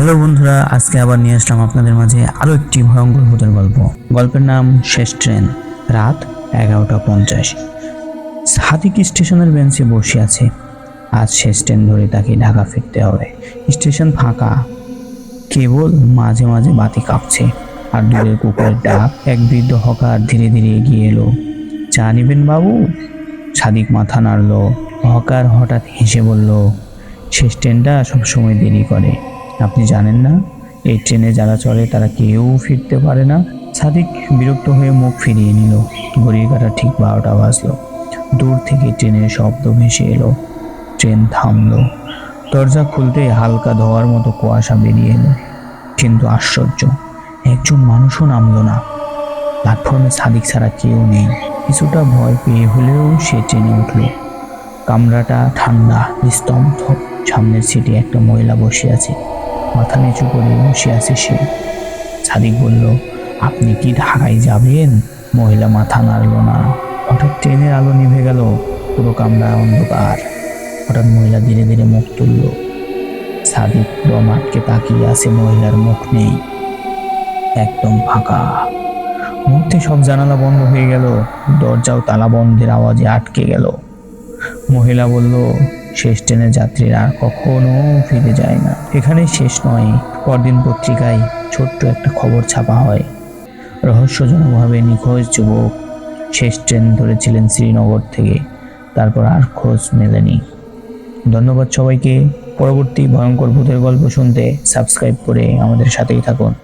Hello বন্ধুরা, আজকে আবার নিয়ে আসলাম আপনাদের মাঝে আরও একটি ভয়ঙ্কর ভূতের গল্প। গল্পের নাম শেষ ট্রেন, রাত এগারোটা পঞ্চাশ। সাদিক স্টেশনের বেঞ্চে বসে আছে। আজ শেষ ট্রেন ধরে তাকে ঢাকা ফিরতে হবে। স্টেশন ফাঁকা। কেবল মাঝে মাঝে বাতি কাঁপছে। আর দূরের কুকুরের ডাক, এক বৃদ্ধ হকার ধীরে ধীরে এগিয়ে এলো। চা নিবেন বাবু? সাদিক মাথা নাড়লো। হকার হঠাৎ হেসে বলল, শেষ ট্রেনটা সবসময় দেরি করে। আপনি জানেন না, এই ট্রেনে যারা চলে তারা কেউ ফিরতে পারে না। সাদিক বিরক্ত হয়ে মুখ ফিরিয়ে নিল। ঘড়ির কাটা ঠিক বারোটা বাজলো। দূর থেকে ট্রেনের শব্দ ভেসে এলো। ট্রেন থামলো। দরজা খুলতে হালকা ধোয়ার মতো কুয়াশা বেরিয়ে এলো। কিন্তু আশ্চর্য, একজন মানুষও নামলো না। প্ল্যাটফর্মে সাদিক ছাড়া কেউ নেই। কিছুটা ভয় পেয়ে হলেও সে ট্রেনে উঠল। কামরাটা ঠান্ডা স্তব্ধ সামনের সিটে একটা মহিলা বসে আছে। মাথা নিচু করে বসে আছে সে। সাদিক বলল, আপনি কি ঢাকায় যাবেন? মহিলা মাথা নাড়ল না। হঠাৎ ট্রেনের আলো নিভে গেল, পুরো কামরা অন্ধকার। হঠাৎ মহিলা ধীরে ধীরে মুখ তুলল। সাদিক দম আটকে তাকিয়ে আছে, মহিলার মুখ নেই। একদম ফাঁকা। মুহূর্তে সব জানালা বন্ধ হয়ে গেল দরজাও তালা বন্ধের আওয়াজে আটকে গেল। মহিলা বলল শেষ ট্রেনের যাত্রীরা আর কখনো ফিরে যায় না। এখানে শেষ নয়, পরদিন পত্রিকায় ছোট্ট একটা খবর ছাপা হয়। রহস্যজনকভাবে নিখোঁজ যুবক শেষ ট্রেন ধরেছিলেন শ্রীনগর থেকে, তারপর আর খোঁজ মেলেনি। ধন্যবাদ সবাইকে। পরবর্তী ভয়ঙ্কর ভূতের গল্প শুনতে সাবস্ক্রাইব করে আমাদের সাথেই থাকুন।